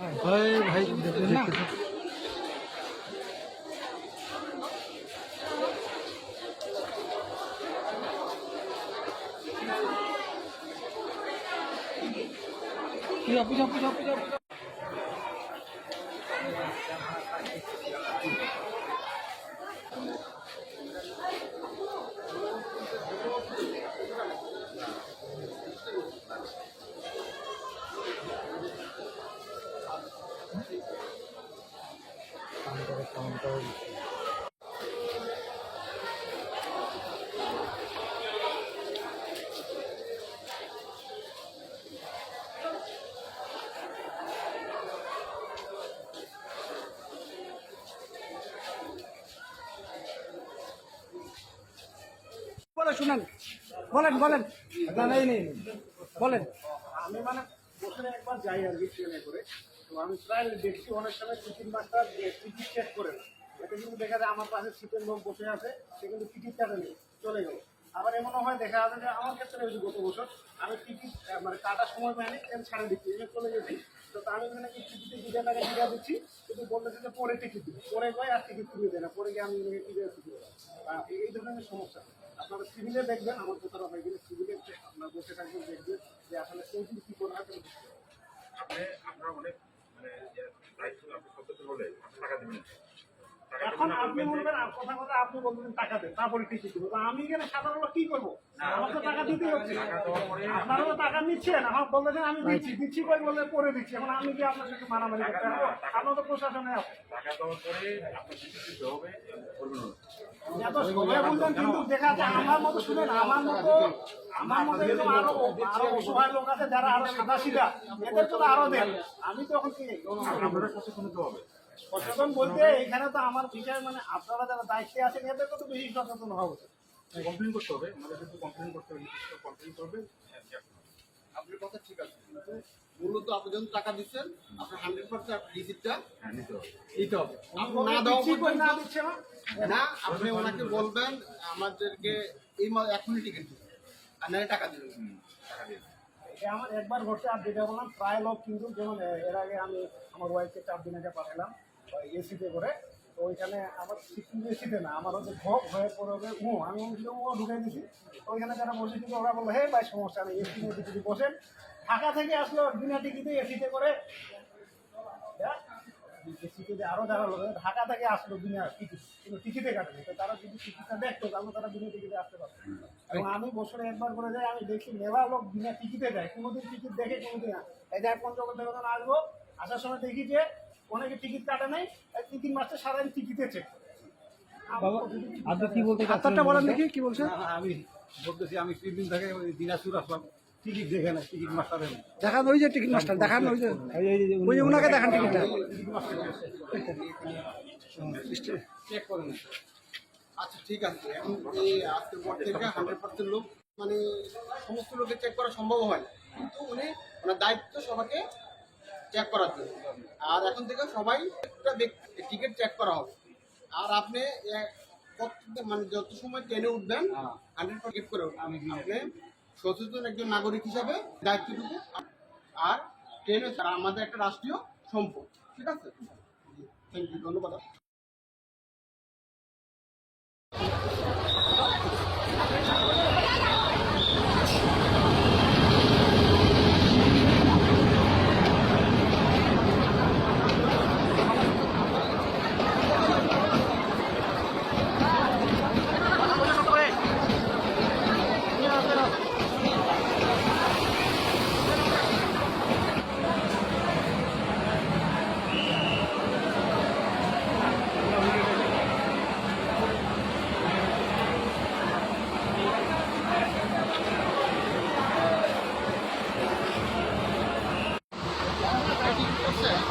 ভাই না পুজো পুজো পুজো পুজো শুনেন। বলেন বলেন। না নেই নেই নেই। বলেন। আমি মানে বছরে একবার যাই আর কি ট্রেনে করে। তো আমি প্রায় দেখছি, অনেক সময় টিকিট মাস্টার টিকিট চেক করে না। এতে কিন্তু দেখা যায় আমার পাশে সিটের লোক বসে আছে, সে কিন্তু টিকিট কাটে নেই চলে গেল। আবার এমনও হয়, দেখা যাবে যে আমার ক্ষেত্রে হয়েছে গত বছর। আমি টিকিট মানে কাটার সময় পাইনি ট্রেন ছাড়ে দিচ্ছি এনে চলে গেছি। তো আমি ওখানে কি টিকিটে দুটো টাকা টিকা দিচ্ছি? কিন্তু বলতেছে যে পরে টিকিট পরে গিয়ে আর টিকিট ফিরিয়ে দেয় না, পরে গিয়ে আমি টিকিট ফিরিয়ে দেয় এই ধরনের সমস্যা। আপনারা সিভিলে দেখবেন, আমার কথা হয়ে গেলে সিভিলে আপনার বসে থাকবেন, দেখবেন যে আসলে কোন কিছু কী করা। আপনি, আপনার অনেক মানে দায়িত্ব আপনি সচেতন হলে টাকা দেবেন এখন আপনি বলবেন আর কথা কথা আপনি বলবেন টাকা দেন তারপরে দেবো। আমি এখানে সাধারণত কি করব? আমার তো টাকা দিতেই হচ্ছে। আপনারা তো টাকা নিচ্ছেন আমার আমি দিচ্ছি দিচ্ছি কই বলে দিচ্ছি। এখন আমি কি আপনার সাথে মারামারি করতে পারব? আপনার তো প্রশাসনে আছে। টাকা দেওয়ার পরে আপনার টিকিট দিতে হবে এত বলছেন কিন্তু দেখা যাচ্ছে আমার মতো শুনেন আমার মতো আমার মতো এরকম আরও আরও অসহায় লোক আছে যারা আরও সাদা সিধা এদের তো আরও দেন। আমি তো এখন কি আপনাদের হবে। সচেতন বলতে এখানে তো আমার বিষয় মানে আপনারা যারা দায়িত্বে আছেন এদেরকে তো বেশি সচেতন হওয়া উচিত। কমপ্লেন করতে হবে। আমাদের কিন্তু কমপ্লেন করতে হবে কমপ্লেন করবে। আপনার কথা ঠিক আছে মূলত আপনি যখন টাকা দিচ্ছেন আপনার হান্ড্রেড পার্সেন্ট রিসিপ্টটা হ্যাঁ নিতে হবে। আপনি না না দেওয়া না দিচ্ছে না। না আপনি ওনাকে বলবেন আমাদেরকে এই মা- এখনই টিকিট দিন। আর নাহলে টাকা দেবেন টাকা এটা আমার একবার ঘটছে আর যেটা বললাম প্রায় লোক কিন্তু যেমন এর আগে আমি আমার ওয়াইফকে চার দিন আগে পাঠালাম। এসিতে করে তো ওইখানে আমার সিটিং এসিতে না আমার হচ্ছে ভোগ হয়ে পড়ে হবে ও আমি ও ঢুকাই দিছি। তো ওইখানে যারা বসে কিন্তু ওরা বলল হে ভাই সমস্যা নেই এসি নিয়ে যদি বসেন। ঢাকা থেকে আসলো বিনা টিকিটে এসিতে করে। এসিতে যে আরও যারা লোক ঢাকা থেকে আসলো বিনা টিকিট কিন্তু টিকিটে কাটেনি। তো তারা যদি টিকিটটা দেখতো তাহলে তারা বিনা টিকিটে আসতে পারতো। এবং আমি বছরে একবার করে যাই আমি দেখি মেলা লোক বিনা টিকিটে যায়। কোনোদিন টিকিট দেখে কোনোদিন না। এই যে এক পঞ্চগড় থেকে আসব আসার সময় দেখি যে অনেকে টিকিট কাটে নাই তিন তিন মাসে সারাদিন টিকিটে চেক বাবা আপনি কি বলতে বলেন দেখি কি বলছেন আমি বলতেছি আমি তিন দিন থেকে ওই দিনাজপুর আসলাম। টিকিট দেখে না টিকিট মাস্টার দেখান ওই যে টিকিট মাস্টার দেখান ওই যে এই যে- এই যে ওই যে ওনাকে দেখান টিকিটটা চেক আচ্ছা ঠিক আছে। এখন এই আজকের পর থেকে হান্ড্রেড পার্সেন্ট লোক মানে সমস্ত লোকের চেক করা সম্ভব হয় না। কিন্তু উনি ওনার দায়িত্ব সবাইকে চেক করার জন্য। আর এখন থেকে সবাই একটা টিকিট চেক করা হবে। আর আপনি মানে যত সময় ট্রেনে উঠবেন হান্ড্রেড পার্সেন্ট করে উঠবেন। আপনি সচেতন একজন নাগরিক হিসাবে দায়িত্বটুকু আর ট্রেন হচ্ছে আমাদের একটা রাষ্ট্রীয় সম্পদ। ঠিক আছে? থ্যাংক ইউ ধন্যবাদ।